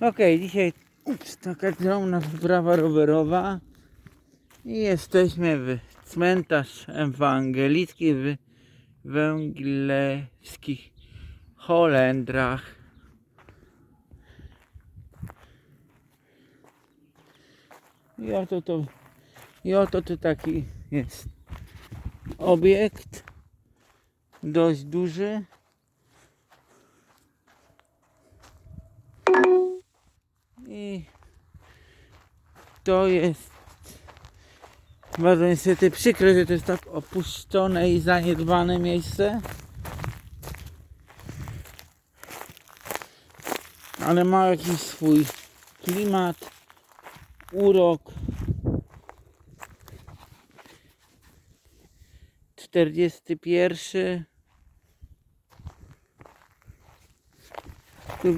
Okej, dzisiaj ups, taka drobna wyprawa rowerowa i jesteśmy w cmentarz ewangelicki w węglewskich Holendrach. I oto to, i oto to taki jest obiekt dość duży. To jest bardzo niestety przykre, że to jest tak opuszczone i zaniedbane miejsce. Ale ma jakiś swój klimat, urok. 41 tu,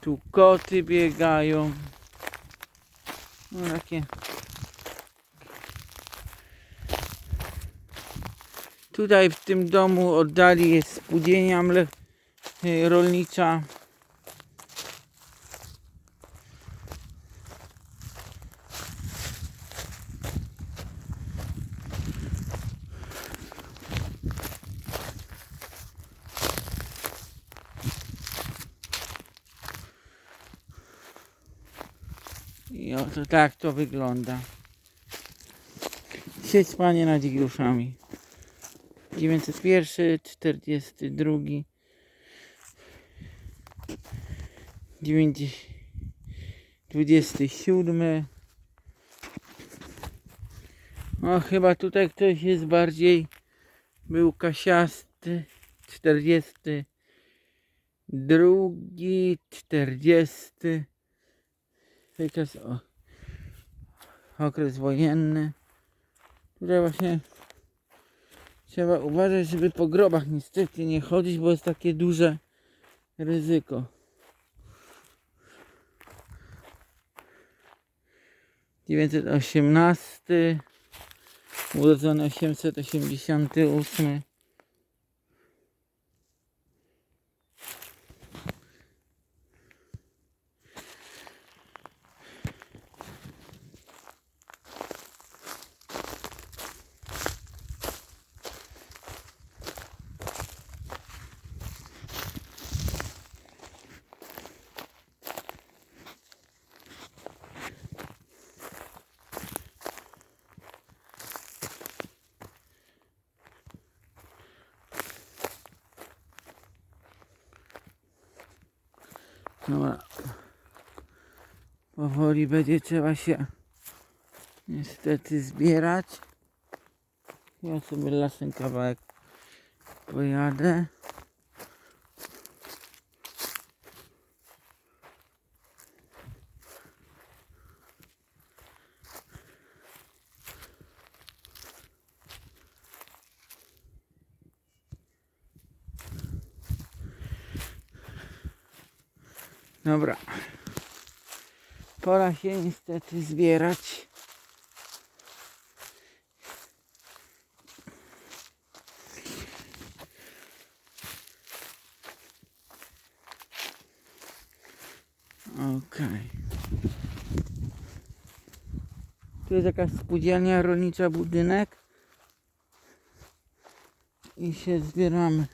tu koty biegają. No takie. Tutaj w tym domu oddali jest spółdzielnia y, rolnicza. I oto tak to wygląda. Sieć panie nad gruszami. 901, 42, 90, 27. O, chyba tutaj ktoś jest bardziej był kasiasty. 40, drugi, 40. Wykaz o okres wojenny. Tutaj właśnie trzeba uważać, żeby po grobach niestety nie chodzić, bo jest takie duże ryzyko. Dziewięćset osiemnasty, urodzony osiemset osiemdziesiąty ósmy. Dobra. Powoli będzie trzeba się niestety zbierać. Ja sobie lasem kawałek pojadę. Dobra. Pora się niestety zbierać. Okej. Tu jest jakaś spółdzielnia rolnicza, budynek. I się zbieramy.